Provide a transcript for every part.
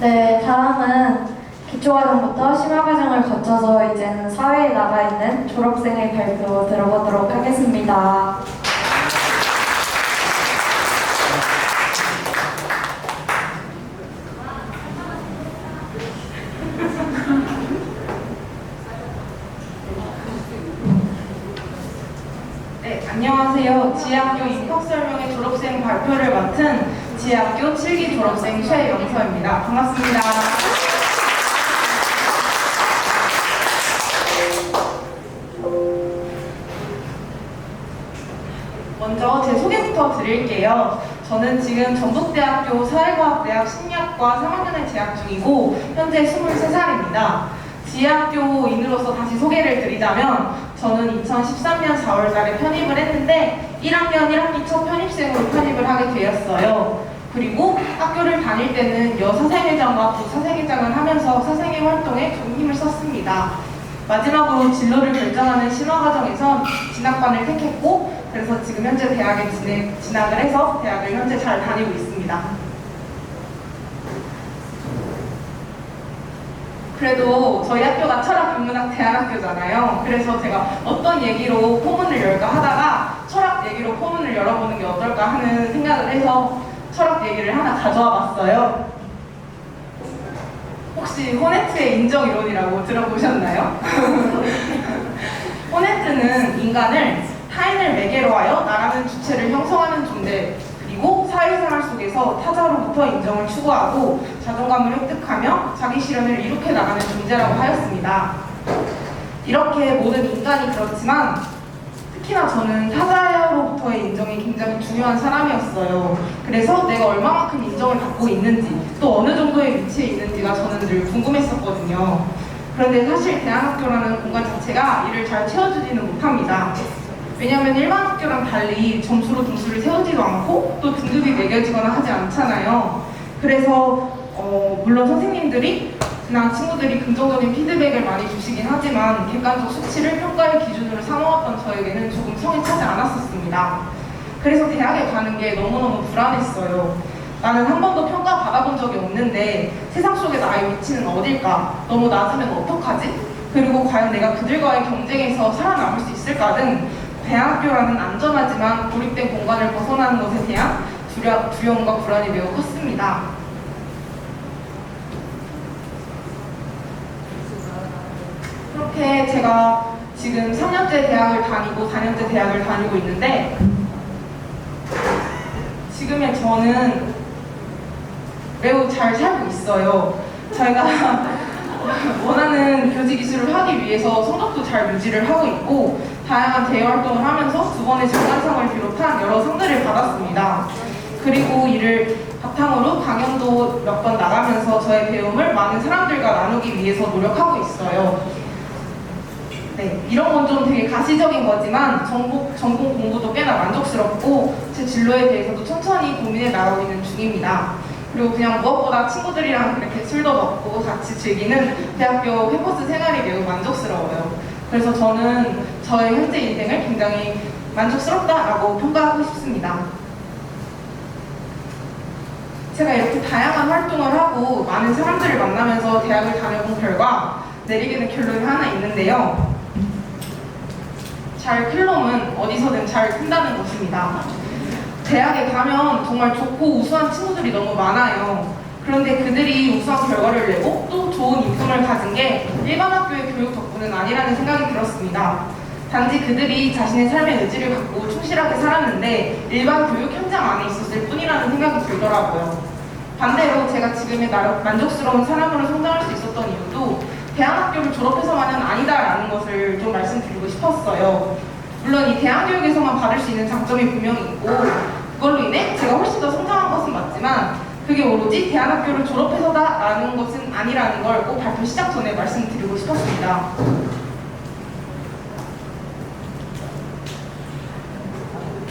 네, 다음은 기초과정부터 심화과정을 거쳐서 이제는 사회에 나가 있는 졸업생의 발표 들어보도록 하겠습니다. 네, 안녕하세요. 지혜학교 입학설명회 졸업생 발표를 맡은 지혜학교 7기 졸업생 최영서입니다. 반갑습니다. 먼저 제 소개부터 드릴게요. 저는 지금 전북대학교 사회과학대학 심리학과 3학년에 재학 중이고 현재 23살입니다. 지혜학교인으로서 다시 소개를 드리자면 저는 2013년 4월달에 편입을 했는데 1학년 1학기 첫 편입생으로 편입을 하게 되었어요. 그리고 학교를 다닐 때는 여사생회장과 부사생회장을 하면서 사생회 활동에 좀 힘을 썼습니다. 마지막으로 진로를 결정하는 심화 과정에선 진학반을 택했고 그래서 지금 현재 대학에 진학, 진학을 해서 대학을 현재 잘 다니고 있습니다. 그래도 저희 학교가 철학 인문학 대안학교잖아요. 그래서 제가 어떤 얘기로 포문을 열까 하다가 철학 얘기로 포문을 열어보는 게 어떨까 하는 생각을 해서 철학 얘기를 하나 가져와 봤어요. 혹시 호네트의 인정 이론이라고 들어보셨나요? 호네트는 인간을 타인을 매개로 하여 나라는 주체를 형성하는 존재 그리고 사회생활 속에서 타자로부터 인정을 추구하고 자존감을 획득하며 자기 실현을 이룩해 나가는 존재라고 하였습니다. 이렇게 모든 인간이 그렇지만 특히나 저는 타자로부터의 인정이 굉장히 중요한 사람이었어요. 그래서 내가 얼마만큼 인정을 받고 있는지 또 어느 정도의 위치에 있는지가 저는 늘 궁금했었거든요. 그런데 사실 대안학교라는 공간 자체가 이를 잘 채워주지는 못합니다. 왜냐하면 일반 학교랑 달리 점수로 등수를 세우지도 않고 또 등급이 매겨지거나 하지 않잖아요. 그래서 어, 물론 선생님들이 나 친구들이 긍정적인 피드백을 많이 주시긴 하지만 객관적 수치를 평가의 기준으로 삼아왔던 저에게는 조금 성이 차지 않았었습니다. 그래서 대학에 가는 게 너무너무 불안했어요. 나는 한 번도 평가 받아본 적이 없는데 세상 속에 나의 위치는 어딜까? 너무 낮으면 어떡하지? 그리고 과연 내가 그들과의 경쟁에서 살아남을 수 있을까 등 대학교라는 안전하지만 고립된 공간을 벗어나는 것에 대한 두려, 두려움과 불안이 매우 컸습니다. 그렇게 제가 지금 3년째 대학을 다니고 4년째 대학을 다니고 있는데 지금의 저는 매우 잘 살고 있어요. 저희가 원하는 교직 이수를 하기 위해서 성적도 잘 유지를 하고 있고 다양한 대외 활동을 하면서 두 번의 장관상을 비롯한 여러 상들을 받았습니다. 그리고 이를 바탕으로 강연도 몇 번 나가면서 저의 배움을 많은 사람들과 나누기 위해서 노력하고 있어요. 네, 이런 건 좀 되게 가시적인 거지만 전공, 전공 공부도 꽤나 만족스럽고 제 진로에 대해서도 천천히 고민해 나가고 있는 중입니다. 그리고 그냥 무엇보다 친구들이랑 그렇게 술도 먹고 같이 즐기는 대학교 캠퍼스 생활이 매우 만족스러워요. 그래서 저는 저의 현재 인생을 굉장히 만족스럽다라고 평가하고 싶습니다. 제가 이렇게 다양한 활동을 하고 많은 사람들을 만나면서 대학을 다녀본 결과 내리게 된 결론이 하나 있는데요. 잘 클 놈은 어디서든 잘 큰다는 것입니다. 대학에 가면 정말 좋고 우수한 친구들이 너무 많아요. 그런데 그들이 우수한 결과를 내고 또 좋은 인품을 가진 게 일반 학교의 교육 덕분은 아니라는 생각이 들었습니다. 단지 그들이 자신의 삶의 의지를 갖고 충실하게 살았는데 일반 교육 현장 안에 있었을 뿐이라는 생각이 들더라고요. 반대로 제가 지금의 만족스러운 사람으로 성장할 수 있었던 이유도 대안학교를 졸업해서만은 아니다라는 것을 싶었어요. 물론 이 대안교육에서만 받을 수 있는 장점이 분명히 있고 그걸로 인해 제가 훨씬 더 성장한 것은 맞지만 그게 오로지 대안학교를 졸업해서다 라는 것은 아니라는 걸 꼭 발표 시작 전에 말씀드리고 싶었습니다.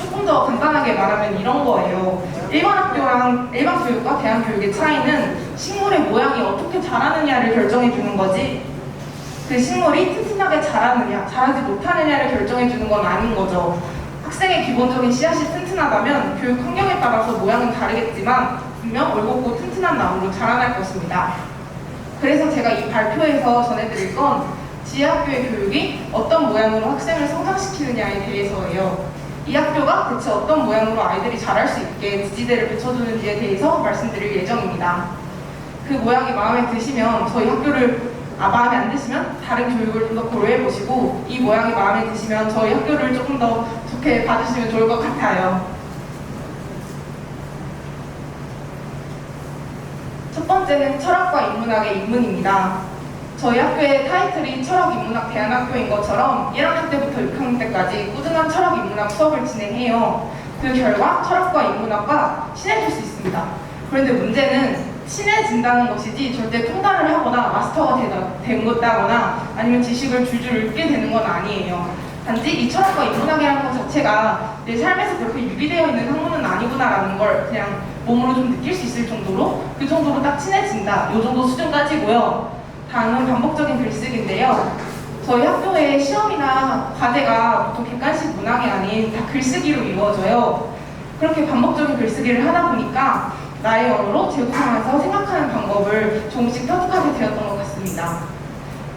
조금 더 간단하게 말하면 이런 거예요. 일반 학교랑 일반 교육과 대안 교육의 차이는 식물의 모양이 어떻게 자라느냐를 결정해 주는 거지. 그 식물이 튼튼하게 자라느냐, 자라지 못하느냐를 결정해 주는 건 아닌 거죠. 학생의 기본적인 씨앗이 튼튼하다면 교육 환경에 따라서 모양은 다르겠지만 분명 올곧고 튼튼한 나무로 자라날 것입니다. 그래서 제가 이 발표에서 전해드릴 건 지하학교의 교육이 어떤 모양으로 학생을 성장시키느냐에 대해서예요. 이 학교가 대체 어떤 모양으로 아이들이 자랄 수 있게 지지대를 비춰주는지에 대해서 말씀드릴 예정입니다. 그 모양이 마음에 드시면 저희 학교를 아, 마음에 안 드시면 다른 교육을 좀 더 고려해 보시고 이 모양이 마음에 드시면 저희 학교를 조금 더 좋게 봐주시면 좋을 것 같아요. 첫 번째는 철학과 인문학의 입문입니다. 저희 학교의 타이틀이 철학인문학 대안학교인 것처럼 1학년 때부터 6학년 때까지 꾸준한 철학인문학 수업을 진행해요. 그 결과 철학과 인문학과 친해질 수 있습니다. 그런데 문제는 친해진다는 것이지 절대 통달을 하거나 마스터가 된 것다거나 아니면 지식을 줄줄 읽게 되는 건 아니에요. 단지 이 철학과 인문학이라는 것 자체가 내 삶에서 그렇게 유기되어 있는 학문은 아니구나라는 걸 그냥 몸으로 좀 느낄 수 있을 정도로 그 정도로 딱 친해진다. 이 정도 수준까지고요. 다음은 반복적인 글쓰기인데요. 저희 학교의 시험이나 과제가 보통 객관식 문항이 아닌 다 글쓰기로 이루어져요. 그렇게 반복적인 글쓰기를 하다 보니까 나의 언어로 재구성해서 생각하는 방법을 조금씩 터득하게 되었던 것 같습니다.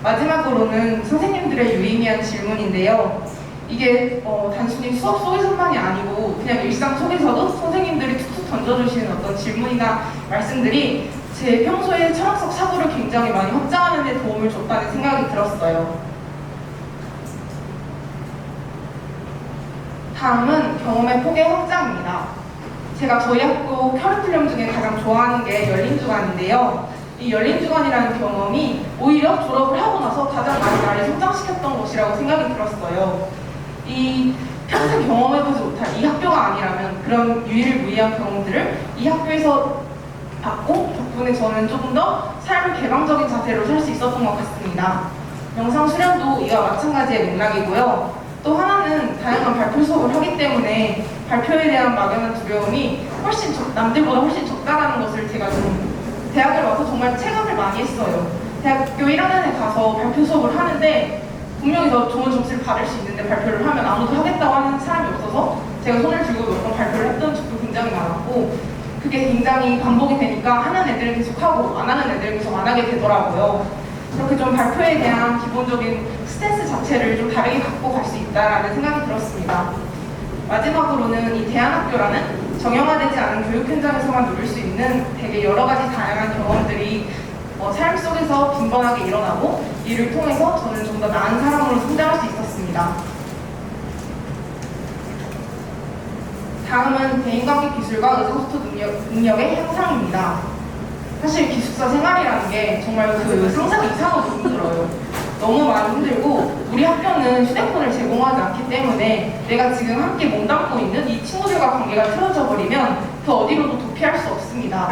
마지막으로는 선생님들의 유의미한 질문인데요. 이게 어, 단순히 수업 속에서만이 아니고 그냥 일상 속에서도 선생님들이 툭툭 던져주시는 어떤 질문이나 말씀들이 제 평소에 철학적 사고를 굉장히 많이 확장하는 데 도움을 줬다는 생각이 들었어요. 다음은 경험의 폭의 확장입니다. 제가 저희 학교 커리큘럼 중에 가장 좋아하는 게 열린 주간인데요. 이 열린 주간이라는 경험이 오히려 졸업을 하고 나서 가장 많이 나를 성장시켰던 것이라고 생각이 들었어요. 이 평생 경험해보지 못할 이 학교가 아니라면 그런 유일무이한 경험들을 이 학교에서 받고 덕분에 저는 조금 더 삶을 개방적인 자세로 살 수 있었던 것 같습니다. 영상 수련도 이와 마찬가지의 맥락이고요. 또 하나는 다양한 발표 수업을 하기 때문에 발표에 대한 막연한 두려움이 훨씬 적- 남들보다 훨씬 적다라는 것을 제가 좀 대학을 와서 정말 체감을 많이 했어요. 대학교 1학년에 가서 발표 수업을 하는데 분명히 더 좋은 점수를 받을 수 있는데 발표를 하면 아무도 하겠다고 하는 사람이 없어서 제가 손을 들고 몇 번 발표를 했던 적도 굉장히 많았고 그게 굉장히 반복이 되니까 하는 애들은 계속 하고 안 하는 애들은 계속 안 하게 되더라고요. 그렇게 좀 발표에 대한 기본적인 스탠스 자체를 좀 다르게 갖고 갈 수 있다라는 생각이 들었습니다. 마지막으로는 이 대안학교라는 정형화되지 않은 교육 현장에서만 누릴 수 있는 되게 여러 가지 다양한 경험들이 어, 삶 속에서 빈번하게 일어나고 이를 통해서 저는 좀 더 나은 사람으로 성장할 수 있었습니다. 다음은 대인관계 기술과 의사소통 능력, 능력의 향상입니다. 사실 기숙사 생활이라는 게 정말 그 상상 이상으로 힘들어요. 너무 많이 힘들고 우리 학교는 휴대폰을 제공하지 않기 때문에 내가 지금 함께 몸담고 있는 이 친구들과 관계가 틀어져 버리면 그 어디로도 도피할 수 없습니다.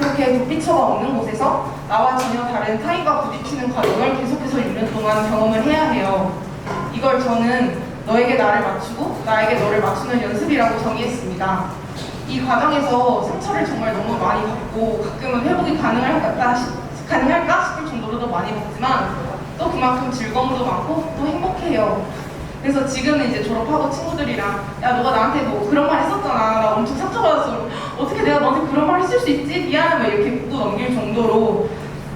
그렇게 도피처가 없는 곳에서 나와 전혀 다른 타인과 부딪히는 과정을 계속해서 6년 동안 경험을 해야 해요. 이걸 저는 너에게 나를 맞추고 나에게 너를 맞추는 연습이라고 정의했습니다. 이 과정에서 상처를 정말 너무 많이 받고 가끔은 회복이 가능할까, 싶- 가능할까 싶을 정도로 도 많이 받지만 또 그만큼 즐거움도 많고 또 행복해요. 그래서 지금은 이제 졸업하고 친구들이랑 야 너가 나한테 뭐 그런 말 했었잖아 나 엄청 상처받았어 어떻게 내가 너한테 그런 말 했을 수 있지 미안해 막 이렇게 묻고 넘길 정도로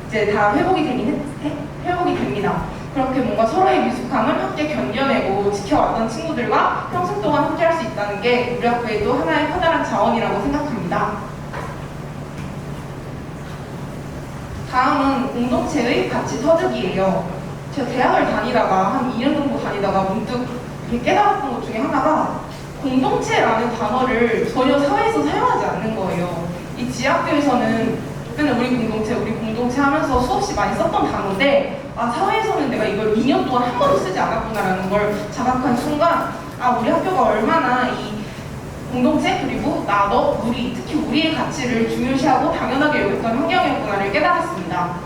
이제 다 회복이 되긴 했, 해- 회복이 됩니다. 그렇게 뭔가 서로의 미숙함을 함께 견뎌내고 지켜왔던 친구들과 평생 동안 함께할 수 있다는 게 우리 학교의 또 하나의 커다란 자원이라고 생각합니다. 다음은 공동체의 가치 터득이에요. 제가 대학을 다니다가 한 2년 정도 다니다가 문득 깨달았던 것 중에 하나가 공동체라는 단어를 전혀 사회에서 사용하지 않는 거예요. 이 지학교에서는 그때는 우리 공동체, 우리 공동체 하면서 수없이 많이 썼던 단어인데 아 사회에서는 내가 이걸 2년 동안 한 번도 쓰지 않았구나라는 걸 자각한 순간 아 우리 학교가 얼마나 이 공동체 그리고 나, 너, 우리 특히 우리의 가치를 중요시하고 당연하게 여겼던 환경이었구나를 깨달았습니다.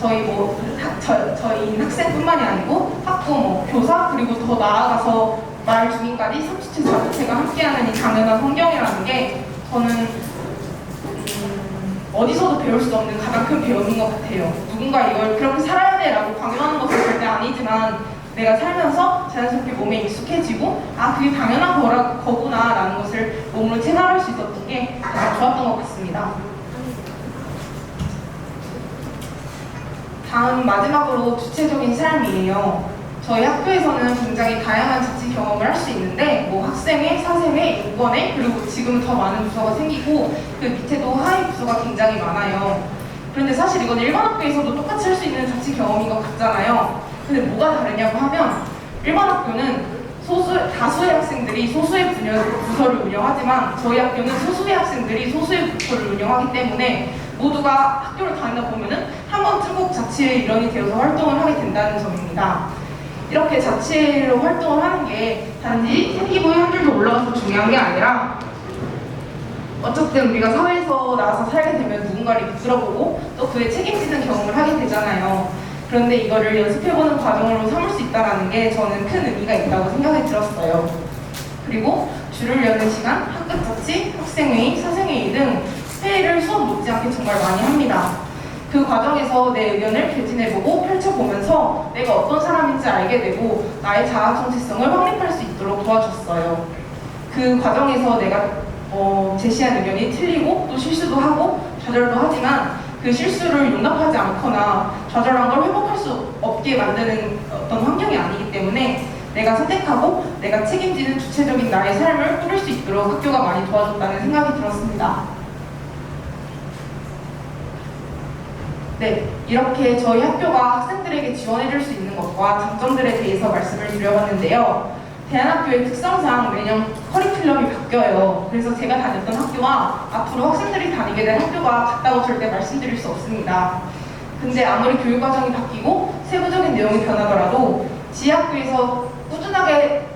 저희 뭐 학, 저, 저희 학생뿐만이 아니고 학부 뭐 교사 그리고 더 나아가서 마을 주민까지 30층 자체가 함께하는 이 당연한 환경이라는 게 저는 음, 어디서도 배울 수 없는 가장 큰 배움인 것 같아요. 누군가 이걸 그렇게 살아야 돼라고 강요하는 것은 절대 아니지만 내가 살면서 자연스럽게 몸에 익숙해지고 아 그게 당연한 거라, 거구나 라는 것을 몸으로 체감할 수 있었던 게 가장 좋았던 것 같습니다. 다음 마지막으로 주체적인 삶이에요. 저희 학교에서는 굉장히 다양한 자치 경험을 할 수 있는데 뭐 학생회, 사생회, 인권회 그리고 지금은 더 많은 부서가 생기고 그 밑에도 하위 부서가 굉장히 많아요. 그런데 사실 이건 일반 학교에서도 똑같이 할 수 있는 자치 경험인 것 같잖아요. 근데 뭐가 다르냐고 하면 일반 학교는 소수, 다수의 학생들이 소수의 분야, 부서를 운영하지만 저희 학교는 소수의 학생들이 소수의 부서를 운영하기 때문에 모두가 학교를 다니다 보면은 한 번쯤 꼭 자치의 일원이 되어서 활동을 하게 된다는 점입니다. 이렇게 자치로 활동을 하는 게 단지 생기부의 확률도 올라가서 중요한 게 아니라 어쨌든 우리가 사회에서 나와서 살게 되면 누군가를 이끌어보고 또 그에 책임지는 경험을 하게 되잖아요. 그런데 이거를 연습해보는 과정으로 삼을 수 있다는 게 저는 큰 의미가 있다고 생각이 들었어요. 그리고 줄을 여는 시간, 학급 자치, 학생회의, 사생회의 등 회의를 수업 못지않게 정말 많이 합니다. 그 과정에서 내 의견을 개진해보고 펼쳐보면서 내가 어떤 사람인지 알게 되고 나의 자아 정체성을 확립할 수 있도록 도와줬어요. 그 과정에서 내가 어, 제시한 의견이 틀리고 또 실수도 하고 좌절도 하지만 그 실수를 용납하지 않거나 좌절한 걸 회복할 수 없게 만드는 어떤 환경이 아니기 때문에 내가 선택하고 내가 책임지는 주체적인 나의 삶을 꾸릴 수 있도록 학교가 많이 도와줬다는 생각이 들었습니다. 네, 이렇게 저희 학교가 학생들에게 지원해줄 수 있는 것과 장점들에 대해서 말씀을 드려봤는데요. 대안학교의 특성상 매년 커리큘럼이 바뀌어요. 그래서 제가 다녔던 학교와 앞으로 학생들이 다니게 될 학교가 같다고 절대 말씀드릴 수 없습니다. 근데 아무리 교육 과정이 바뀌고 세부적인 내용이 변하더라도 지학교에서 꾸준하게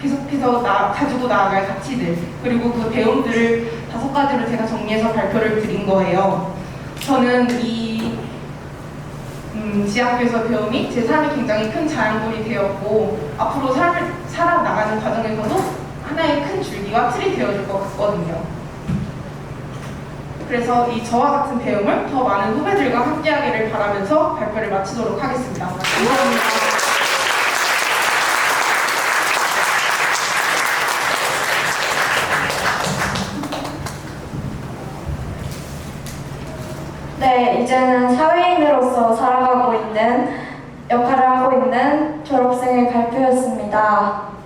계속해서 나, 가지고 나아갈 가치들 그리고 그 배움들을 다섯 가지로 제가 정리해서 발표를 드린 거예요. 저는 이 음, 지학교에서 배움이 제 삶에 굉장히 큰 자양분이 되었고 앞으로 삶을 살아나가는 과정에서도 하나의 큰 줄기와 틀이 되어줄 것 같거든요. 그래서 이 저와 같은 배움을 더 많은 후배들과 함께하기를 바라면서 발표를 마치도록 하겠습니다. 감사합니다. 네, 이제는 사회인으로서 살아가 고